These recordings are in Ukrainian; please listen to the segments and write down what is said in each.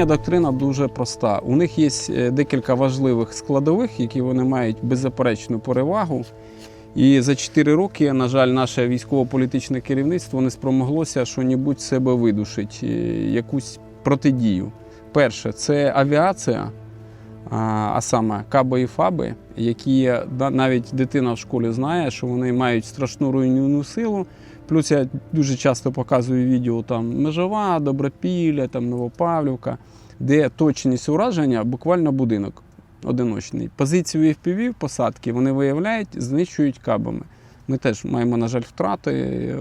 Їхня доктрина дуже проста. У них є е, декілька важливих складових, які вони мають беззаперечну перевагу. І за 4 роки, на жаль, наше військово-політичне керівництво не спромоглося що-небудь себе видушити, якусь протидію. Перше, це авіація, а саме каби і фаби, які навіть дитина в школі знає, що вони мають страшну руйнівну силу. Плюс я дуже часто показую відео там Межова, Добропілля, там Новопавлівка, де точність ураження буквально будинок одиночний. Позицію FPV посадки вони виявляють, знищують кабами. Ми теж маємо, на жаль, втрати е,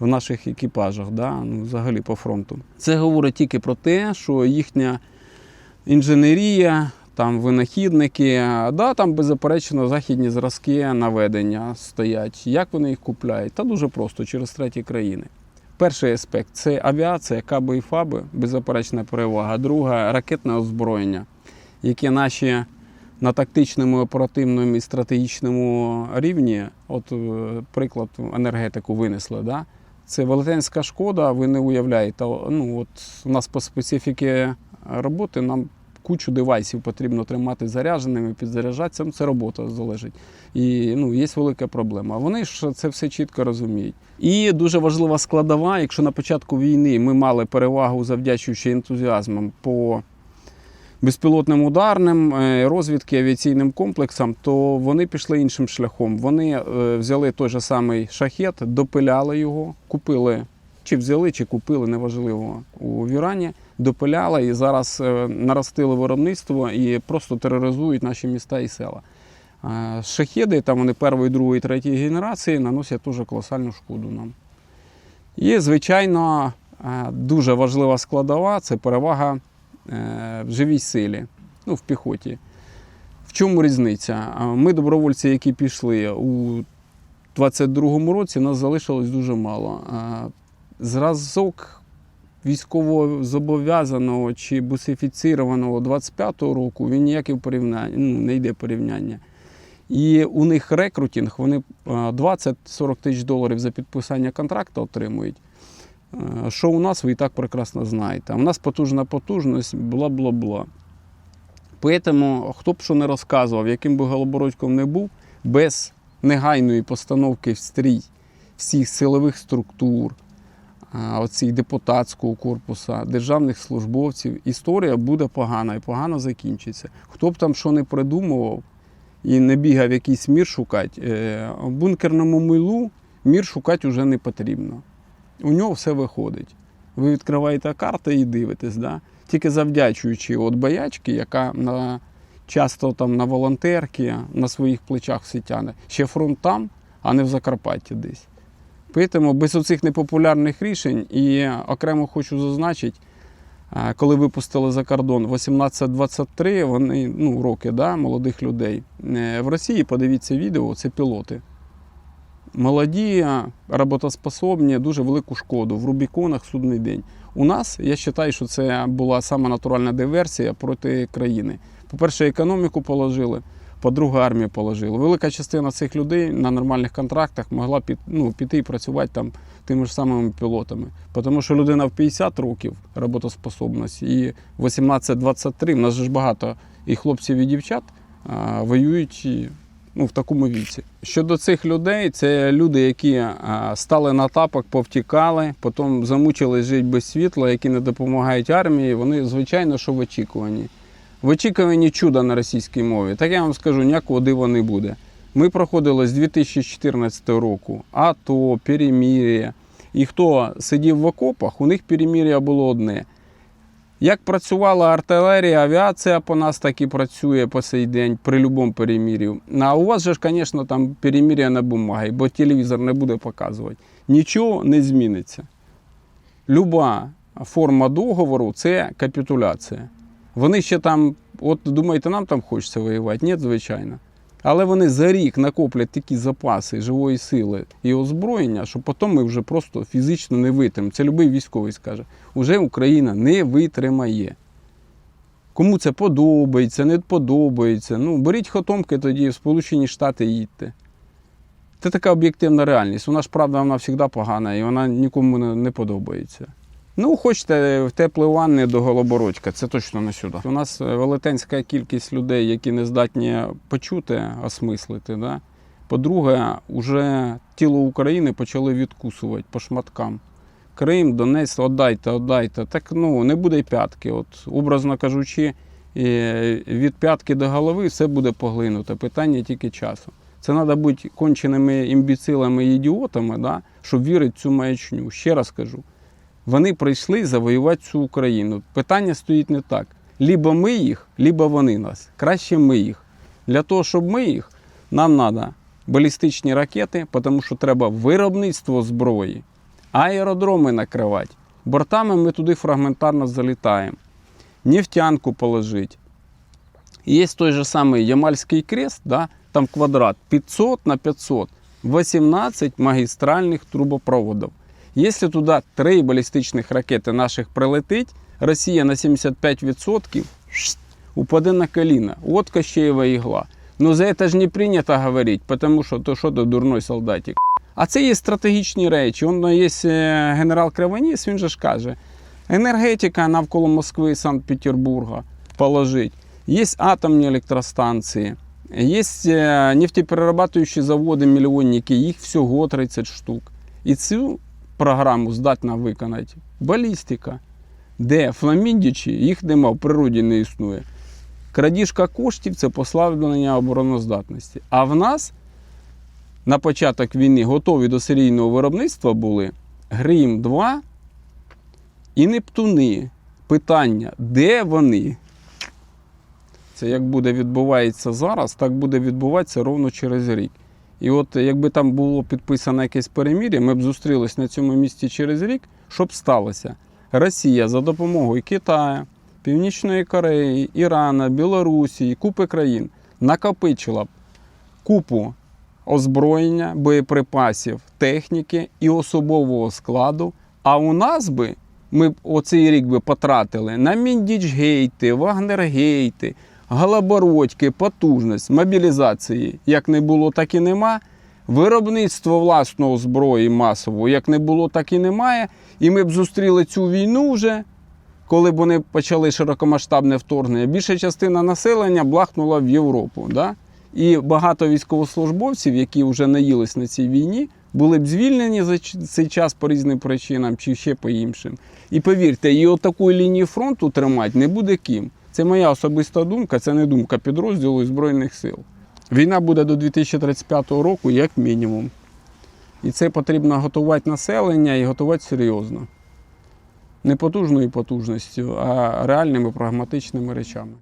в наших екіпажах, да? ну, взагалі по фронту. Це говорить тільки про те, що їхня інженерія, там винахідники, да, там беззаперечно західні зразки наведення стоять. Як вони їх купляють? Та дуже просто через треті країни. Перший аспект це авіація, каби і фаби, беззаперечна перевага. Друга ракетне озброєння, яке наші на тактичному, оперативному і стратегічному рівні, от е, приклад енергетику винесли. Да? Це велетенська шкода, ви не уявляєте. Ну, от у нас по специфіки роботи нам кучу девайсів потрібно тримати зарядженими, підзаряджатися. Це робота залежить. І ну, є велика проблема. Вони ж це все чітко розуміють. І дуже важлива складова, якщо на початку війни ми мали перевагу, завдячуючи ентузіазмом по безпілотним ударним, е, розвідки авіаційним комплексам, то вони пішли іншим шляхом. Вони е, взяли той же самий шахет, допиляли його, купили, чи взяли, чи купили, неважливо, у Вірані, допиляли і зараз е, наростили виробництво і просто тероризують наші міста і села. Е, Шахеди, там вони першої, другої, третьої генерації, наносять дуже колосальну шкоду нам. І, звичайно, е, дуже важлива складова це перевага в живій силі, ну, в піхоті. В чому різниця? Ми, добровольці, які пішли у 22-му році, нас залишилось дуже мало. Зразок військово зобов'язаного чи бусифіцірованого 25-го року він ніяке порівняння, ну, не йде порівняння. І у них рекрутинг, вони 20-40 тисяч доларів за підписання контракту отримують. Е, Що у нас, ви і так прекрасно знаєте. У нас потужна потужність, бла-бла-бла. Тому, хто б що не розказував, яким би Голобородьком не був, без негайної постановки в стрій всіх силових структур, оцих депутатського корпусу, державних службовців, історія буде погана і погано закінчиться. Хто б там що не придумував і не бігав якийсь мір шукати, е, в бункерному милу мір шукати вже не потрібно. У нього все виходить. Ви відкриваєте карти і дивитесь, да? тільки завдячуючи от боячки, яка на, часто там на волонтерки на своїх плечах все тяне. Ще фронт там, а не в Закарпатті десь. Тому без оцих непопулярних рішень і окремо хочу зазначити, коли випустили за кордон 18-23, вони ну, роки да, молодих людей. Е, В Росії подивіться відео, це пілоти. Молоді, роботоспособні, дуже велику шкоду в Рубіконах судний день. У нас я вважаю, що це була сама натуральна диверсія проти країни. По-перше, економіку положили, по-друге, армію положили. Велика частина цих людей на нормальних контрактах могла під, ну, піти і працювати там тими ж самими пілотами. Тому що людина в 50 років роботоспособності і 18-23, в нас ж багато і хлопців, і дівчат а, воюють ну, в такому віці. Щодо цих людей, це люди, які стали на тапок, повтікали, потім замучились жити без світла, які не допомагають армії. Вони, звичайно, що в очікуванні. В очікуванні чуда на російській мові. Так я вам скажу, ніякого дива не буде. Ми проходили з 2014 року АТО, перемір'я. І хто сидів в окопах, у них перемір'я було одне. Як працювала артилерія, авіація по нас так і працює по сей день при будь-якому перемір'ю. А у вас же ж, звісно, там перемір'я на бумагі, бо телевізор не буде показувати. Нічого не зміниться. Люба форма договору це капітуляція. Вони ще там, от думаєте, нам там хочеться воювати? Ні, звичайно. Але вони за рік накоплять такі запаси живої сили і озброєння, що потім ми вже просто фізично не витримаємо. Це будь-який військовий скаже. Уже Україна не витримає. Кому це подобається, не подобається. Ну, беріть хотомки тоді в Сполучені Штати їдьте. Це така об'єктивна реальність. Вона ж правда, вона завжди погана і вона нікому не подобається. Ну, хочете в теплі ванни до Голобородька, це точно не сюди. У нас е, велетенська кількість людей, які не здатні почути, осмислити. Да? По-друге, уже тіло України почали відкусувати по шматкам. Крим, Донець, отдайте, отдайте. Так ну не буде й п'ятки. От, образно кажучи, е, від п'ятки до голови все буде поглинуто. Питання тільки часу. Це треба бути конченими імбіцилами і ідіотами, да, щоб вірити в цю маячню. Ще раз кажу, вони прийшли завоювати цю Україну. Питання стоїть не так. Лібо ми їх, лібо вони нас. Краще ми їх. Для того, щоб ми їх, нам треба балістичні ракети, тому що треба виробництво зброї, аеродроми накривати. Бортами ми туди фрагментарно залітаємо. Нефтянку положити. Є той же самий Ямальський крест, да? там квадрат 500 на 500, 18 магістральних трубопроводів. Якщо туди три балістичних ракети наших прилетить, Росія на 75% упаде на коліна. От Кощеєва ігла. Ну за це ж не прийнято говорити, тому що то що то дурной солдатик. А це є стратегічні речі. Он є е, генерал Кривоніс, він же ж каже, енергетика навколо Москви і Санкт-Петербурга положить. Є атомні електростанції, є е, нефтеперерабатуючі заводи, мільйонники, їх всього 30 штук. І цю програму здатна виконати балістика, де фламіндічі їх нема, в природі не існує. Крадіжка коштів це послаблення обороноздатності. А в нас на початок війни готові до серійного виробництва були Грім 2 і Нептуни. Питання, де вони? Це як буде відбувається зараз, так буде відбуватися ровно через рік. І от якби там було підписано якесь перемір'я, ми б зустрілись на цьому місці через рік, що б сталося? Росія за допомогою Китаю, Північної Кореї, Ірана, Білорусі, купи країн накопичила б купу озброєння, боєприпасів, техніки і особового складу. А у нас би ми б оцей рік би потратили на Міндічгейти, Вагнергейти, Галабородьки, потужність, мобілізації. Як не було, так і нема. Виробництво власного зброї масового, як не було, так і немає. І ми б зустріли цю війну вже, коли б вони почали широкомасштабне вторгнення. Більша частина населення блахнула в Європу. Да? І багато військовослужбовців, які вже наїлись на цій війні, були б звільнені за цей час по різним причинам чи ще по іншим. І повірте, і отаку лінію фронту тримати не буде ким. Це моя особиста думка, це не думка підрозділу і Збройних сил. Війна буде до 2035 року, як мінімум. І це потрібно готувати населення і готувати серйозно. Не потужною потужністю, а реальними прагматичними речами.